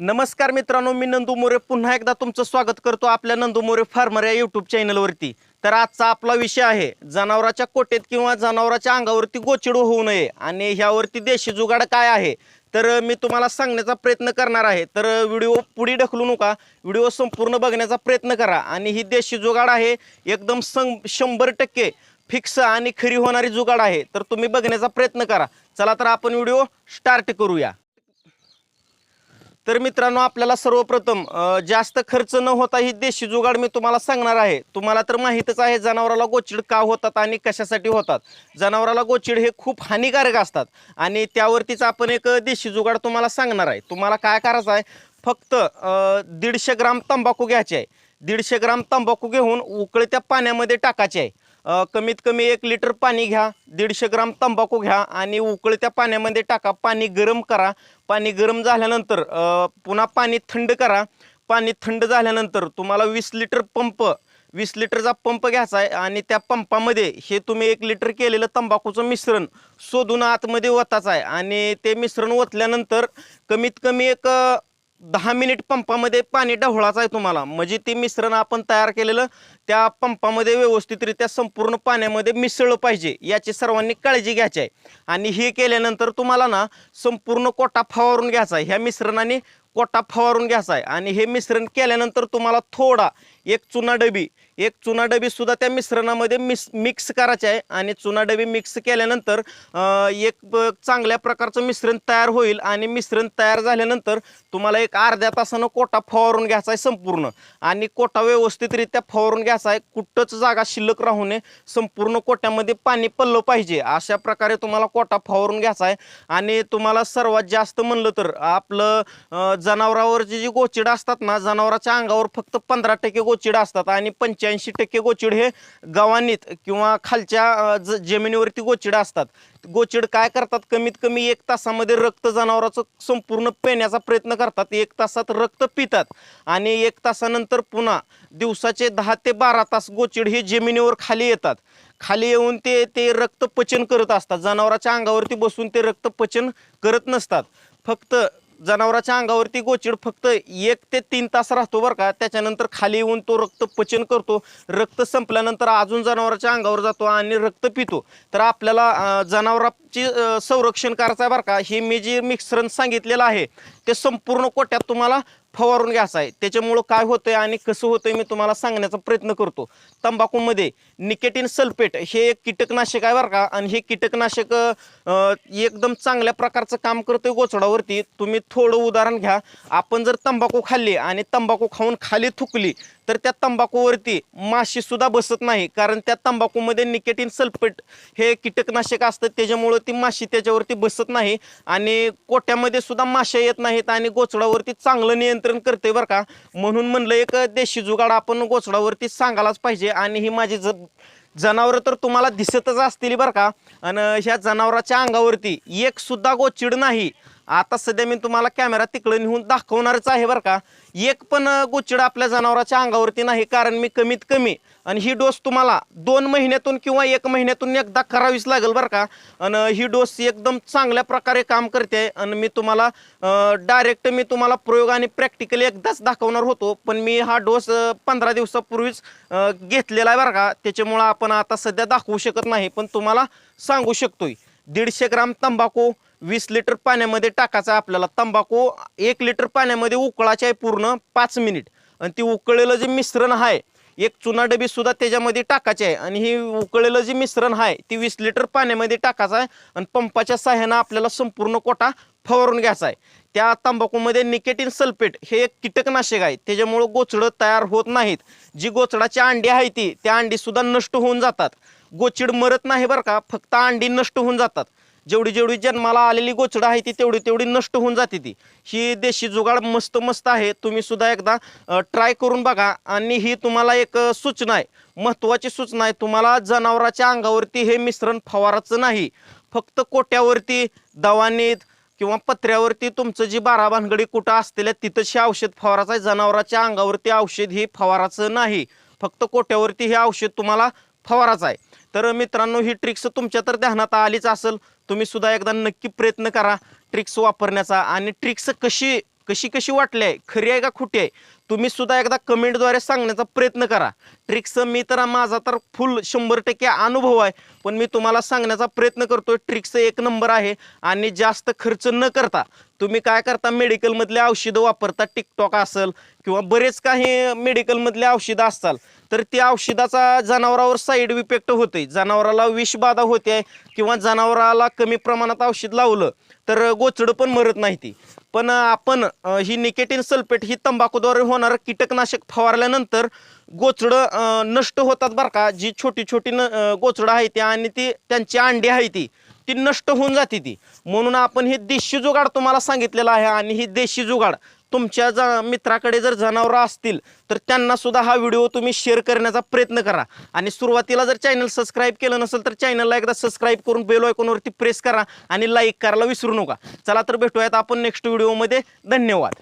नमस्कार मित्रांनो मी नंदू मोरे. पुन्हा एकदा तुमचं स्वागत करतो आपल्या नंदू मोरे फार्मर या यूट्यूब चॅनलवरती तर आजचा आपला विषय आहे जनावराच्या कोटेत किंवा जनावराच्या अंगावरती गोचिड होऊ नये आणि ह्यावरती देशी जुगाड काय आहे? तर मी तुम्हाला सांगण्याचा प्रयत्न करणार आहे. तर व्हिडिओ पुढे ढकलू नका. व्हिडिओ संपूर्ण बघण्याचा प्रयत्न करा. आणि ही देशी जुगाड आहे एकदम सं शंभर टक्के फिक्स आणि खरी होणारी जुगाड आहे. तर तुम्ही बघण्याचा प्रयत्न करा. चला तर आपण व्हिडिओ स्टार्ट करूया. तर मित्रांनो आपल्याला सर्वप्रथम जास्त खर्च न होता ही देशी जुगाड मी तुम्हाला सांगणार आहे. तुम्हाला तर माहीतच आहे जनावराला गोचिड का होतात आणि कशासाठी होतात? जनावराला गोचिड हे खूप हानिकारक असतात आणि त्यावरतीच आपण एक देशी जुगाड तुम्हाला सांगणार आहे. तुम्हाला काय करायचं आहे? फक्त दीडशे ग्राम तंबाखू घ्यायचे आहे. दीडशे ग्राम तंबाखू घेऊन उकळत्या पाण्यामध्ये टाकायचे आहे. कमीत कमी एक लिटर पाणी घ्या दीडशे ग्राम तंबाखू घ्या आणि उकळत्या पाण्यामध्ये टाका. पाणी गरम करा. पाणी गरम झाल्यानंतर पुन्हा पाणी थंड करा. पाणी थंड झाल्यानंतर तुम्हाला वीस लिटर पंप वीस लिटरचा पंप घ्यायचा आहे आणि त्या पंपामध्ये हे तुम्ही एक लिटर केलेलं तंबाखूचं मिश्रण शोधून आतमध्ये ओताचं आहे. आणि ते मिश्रण ओतल्यानंतर कमीत कमी एक दहा मिनिट पंपामध्ये पाणी ढवळाचं आहे तुम्हाला. म्हणजे ते मिश्रण आपण तयार केलेलं त्या पंपामध्ये व्यवस्थितरित्या संपूर्ण पाण्यामध्ये मिसळलं पाहिजे. याची सर्वांनी काळजी घ्यायची आहे. आणि हे केल्यानंतर तुम्हाला ना संपूर्ण कोटा फवारून घ्यायचा आहे. ह्या मिश्रणाने कोटा फवारून घ्यायचा आहे. आणि हे मिश्रण केल्यानंतर तुम्हाला थोडा एक चुना डबी एक चुना डबी सुद्धा त्या मिश्रणामध्ये मिस मिक्स करायचे आहे. आणि चुना डबी मिक्स केल्यानंतर एक चांगल्या प्रकारचं मिश्रण तयार होईल. आणि मिश्रण तयार झाल्यानंतर तुम्हाला एक अर्ध्या तासानं कोटा फवारून घ्यायचा आहे संपूर्ण. आणि कोटा व्यवस्थितरित्या फवारून घ्यायचा आहे. कुठंच जागा शिल्लक राहू नये. संपूर्ण कोट्यामध्ये पाणी पडलं पाहिजे. अशा प्रकारे तुम्हाला कोटा फवारून घ्यायचा आहे. आणि तुम्हाला सर्वात जास्त म्हणलं तर आपलं जनावरावरची जी गोचिडं असतात ना जनावराच्या अंगावर फक्त पंधरा टक्के गोचिडं असतात. आणि पंच्याऐंशी टक्के गोचिड हे गव्हाणीत किंवा खालच्या ज- जमिनीवरती गोचिड असतात. गोचिड काय करतात? कमीत कमी एक तासामध्ये रक्त जनावराचं संपूर्ण पेण्याचा प्रयत्न करतात. एक तासात रक्त पितात आणि एक तासानंतर पुन्हा दिवसाचे दहा ते बारा तास गोचिड हे जमिनीवर खाली येतात. खाली येऊन ते ते रक्त पचन करत असतात. जनावराच्या अंगावरती बसून ते रक्त पचन करत नसतात. फक्त जनावराच्या अंगावरती गोचिड फक्त एक ते तीन तास राहतो बरं का. त्याच्यानंतर खाली येऊन तो रक्त पचन करतो. रक्त संपल्यानंतर अजून जनावराच्या अंगावर जातो आणि रक्त पितो. तर आपल्याला जनावरा ची संरक्षण करायचं आहे बरं का हे मी जे मिश्रण सांगितलेलं आहे ते संपूर्ण कोट्यात तुम्हाला फवारून घ्यायचं आहे. त्याच्यामुळं काय होतंय आणि कसं होतंय मी तुम्हाला सांगण्याचा प्रयत्न करतो. तंबाखूमध्ये निकेटिन सल्फेट हे एक कीटकनाशक आहे बरं का आणि हे कीटकनाशक एकदम चांगल्या प्रकारचं काम करतोय गोचडावरती. तुम्ही थोडं उदाहरण घ्या. आपण जर तंबाखू खाल्ली आणि तंबाखू खाऊन खाली थुकली तर त्या तंबाखूवरती माशीसुद्धा बसत नाही कारण त्या तंबाखूमध्ये निकेटिन सल्फेट हे कीटकनाशक असतं. त्याच्यामुळं ती माशी त्याच्यावरती बसत नाही आणि कोट्यामध्ये सुद्धा माशा येत नाहीत आणि गोचडावरती चांगलं नियंत्रण करते बरं का. म्हणून म्हणलं एक देशी जुगाड आपण गोचडावरती सांगायलाच पाहिजे आणि ही माझी ज जनावरं तर तुम्हाला दिसतच असतील बरं का. आणि ह्या जनावराच्या अंगावरती एक सुद्धा गोचिड नाही. आता सध्या मी तुम्हाला कॅमेरा तिकडं नेऊन दाखवणारच आहे बरं का. एक पण गोचिड आपल्या जनावराच्या अंगावरती नाही कारण मी कमीत कमी आणि ही डोस तुम्हाला दोन महिन्यातून किंवा एक महिन्यातून एकदा करावीच लागेल बरं का. आणि ही डोस एकदम चांगल्या प्रकारे काम करते आणि मी तुम्हाला डायरेक्ट मी तुम्हाला प्रयोग आणि प्रॅक्टिकली एकदाच दाखवणार होतो पण मी हा डोस पंधरा दिवसापूर्वीच घेतलेला आहे बरं का. त्याच्यामुळं आपण आता सध्या दाखवू शकत नाही पण तुम्हाला सांगू शकतोय. दीडशे ग्राम तंबाखू वीस लिटर पाण्यामध्ये टाकायचा आहे आपल्याला तंबाखू एक लिटर पाण्यामध्ये उकळायचे आहे पूर्ण पाच मिनिट. आणि ती उकळलेलं जे मिश्रण आहे एक चुना डबी सुद्धा त्याच्यामध्ये टाकायची आहे. आणि ही उकळलेलं जे मिश्रण आहे ती वीस लिटर पाण्यामध्ये टाकायचं आहे आणि पंपाच्या सहाय्यानं आपल्याला संपूर्ण कोटा फवारून घ्यायचा आहे. त्या तंबाखूमध्ये निकेटिन सल्फेट हे एक कीटकनाशक आहे. त्याच्यामुळं गोचडं तयार होत नाहीत. जी गोचडाची अंडी आहे ती त्या अंडीसुद्धा नष्ट होऊन जातात. गोचिड मरत नाही बरं का फक्त अंडी नष्ट होऊन जातात. जेवढी जेवढी जन्माला आलेली गोचडं आहे ती तेवढी तेवढी नष्ट होऊन जाते ती. ही देशी जुगाड मस्त मस्त आहे. तुम्ही सुद्धा एकदा ट्राय करून बघा. आणि ही तुम्हाला एक सूचना आहे. महत्त्वाची सूचना आहे. तुम्हाला जनावराच्या अंगावरती हे मिश्रण फवाराचं नाही. फक्त कोट्यावरती दवानीत किंवा पत्र्यावरती तुमचं जी बारा भानगडी कुठं असलेल्या तिथंच औषध फवाराचं आहे. जनावराच्या अंगावरती औषध हे फवाराचं नाही. फक्त कोट्यावरती हे औषध तुम्हाला फवाराचं आहे. तर मित्रांनो ही ट्रिक्स तुमच्या तर ध्यानात आलीच असेल. तुम्ही सुद्धा एकदा नक्की प्रयत्न करा ट्रिक्स वापरण्याचा. आणि ट्रिक्स कशी कशी कशी वाटली आहे? खरी आहे का खोटी आहे? तुम्ही सुद्धा एकदा कमेंटद्वारे सांगण्याचा प्रयत्न करा. ट्रिक्सचं मी तर माझा तर फुल शंभर टक्के अनुभव आहे. पण मी तुम्हाला सांगण्याचा प्रयत्न करतोय ट्रिक्सचं एक नंबर आहे आणि जास्त खर्च न करता तुम्ही काय करता मेडिकलमधले औषधं वापरता टिकटॉक असेल किंवा बरेच काही मेडिकलमधले औषधं असतात तर त्या औषधाचा जनावरावर साईड इफेक्ट होते जनावराला विषबाधा होते किंवा जनावराला कमी प्रमाणात औषध लावलं तर गोचडं पण मरत नाही ती. पण आपण ही निकेटिन सल्फेट ही तंबाखूद्वारे होणारं कीटकनाशक फवारल्यानंतर गोचडं नष्ट होतात बरं का. जी छोटी छोटी न गोचडं आहे ती आणि ती त्यांची अंडी आहे ती ती नष्ट होऊन जाते ती. म्हणून आपण हे देशी जुगाड तुम्हाला सांगितलेलं आहे आणि ही देशी जुगाड तुमच्या ज मित्राकडे जर जनावरं असतील तर त्यांना सुद्धा हा व्हिडिओ तुम्ही शेअर करण्याचा प्रयत्न करा. आणि सुरुवातीला जर चॅनल सबस्क्राईब केलं नसेल तर चॅनलला एकदा सबस्क्राईब करून बेल आयकॉनवरती प्रेस करा आणि लाईक करायला विसरू नका. चला तर भेटूयात आपण नेक्स्ट व्हिडिओमध्ये धन्यवाद.